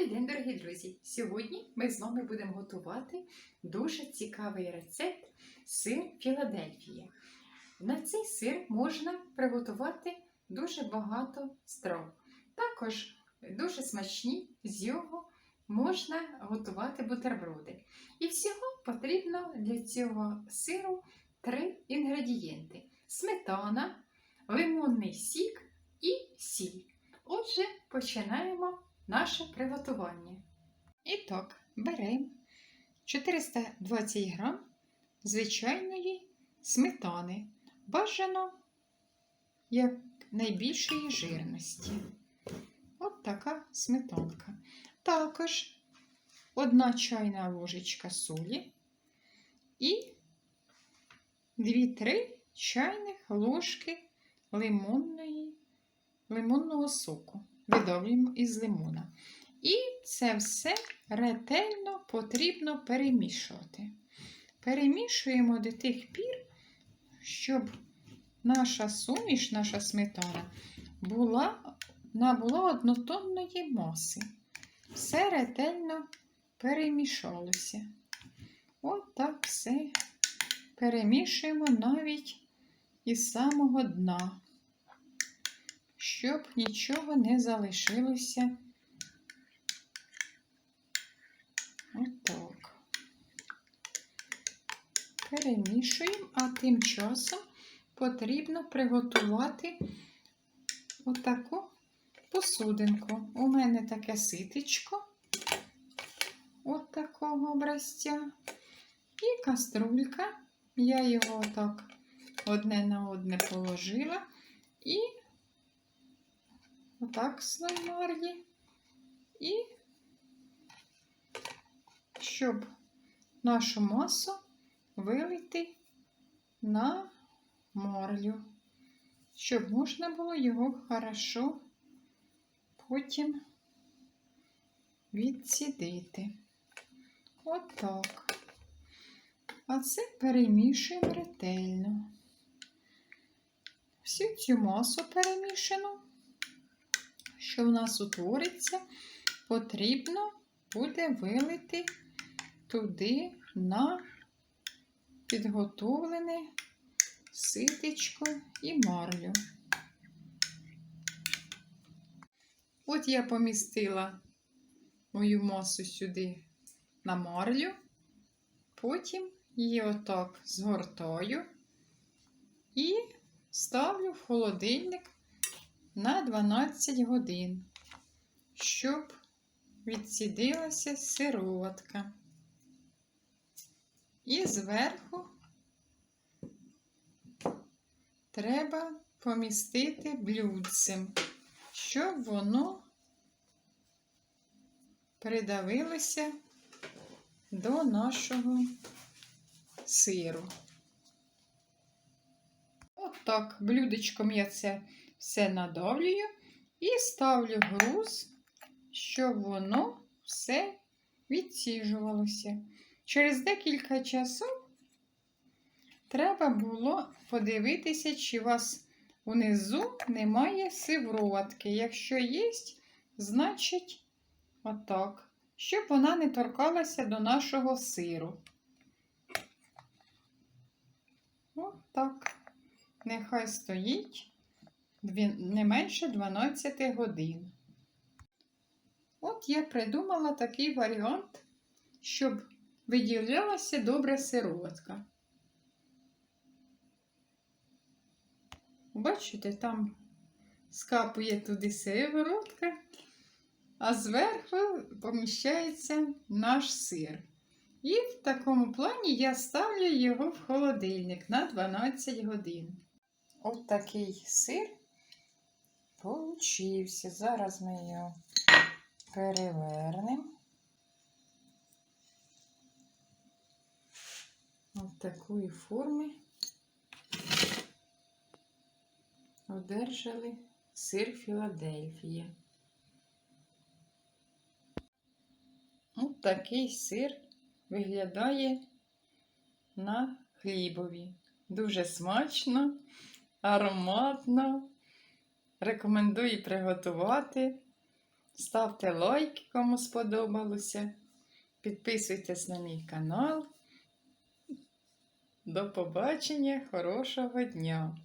Добрий день, дорогі друзі! Сьогодні ми з вами будемо готувати дуже цікавий рецепт сир Філадельфія. На цей сир можна приготувати дуже багато страв. Також дуже смачні з його можна готувати бутерброди. І всього потрібно для цього сиру три інгредієнти: сметана, лимонний сік і сіль. Отже, починаємо наше приготування. І так, беремо 420 грам звичайної сметани. Бажано як найбільшої жирності. От така сметанка. Також одна чайна ложечка солі і 2-3 чайних ложки лимонної, лимонного соку видавлюємо із лимона. І це все ретельно потрібно перемішувати. Перемішуємо до тих пір, щоб наша суміш, наша сметана була, набула однотонної маси. Все ретельно перемішалося. От так все перемішуємо навіть із самого дна щоб нічого не залишилося. Отак. Перемішуємо, а тим часом потрібно приготувати отаку посудинку. У мене таке ситечко от такого образця. І каструлька. Я його так одне на одне положила і Отак слаймар'ї. І щоб нашу масу вилити на марлю, щоб можна було його хорошо потім відсідити. Отак. А це перемішуємо ретельно. Всю цю масу перемішану що в нас утвориться, потрібно буде вилити туди на підготовлене ситечко і марлю. От я помістила мою масу сюди на марлю, потім її отак згортаю і ставлю в холодильник на 12 годин, щоб відсідилася сироватка. І зверху треба помістити блюдцем, щоб воно придавилося до нашого сиру. От так, блюдечком я це все надавлюю і ставлю груз, щоб воно все відсіжувалося. Через декілька часів треба було подивитися, чи у вас унизу немає сивроватки. Якщо є, значить отак, щоб вона не торкалася до нашого сиру. Отак. Нехай стоїть не менше 12 годин. От я придумала такий варіант, щоб виділялася добра сироватка. Бачите, там скапує туди сиворотка, а зверху поміщається наш сир. І в такому плані я ставлю його в холодильник на 12 годин. От такий сир Получився. Зараз ми його перевернемо. Ось такої форми одержали сир Філадельфія. Ось такий сир виглядає на хлібові. Дуже смачно, ароматно. Рекомендую приготувати. Ставте лайки, кому сподобалося. Підписуйтесь на мій канал. До побачення, хорошого дня!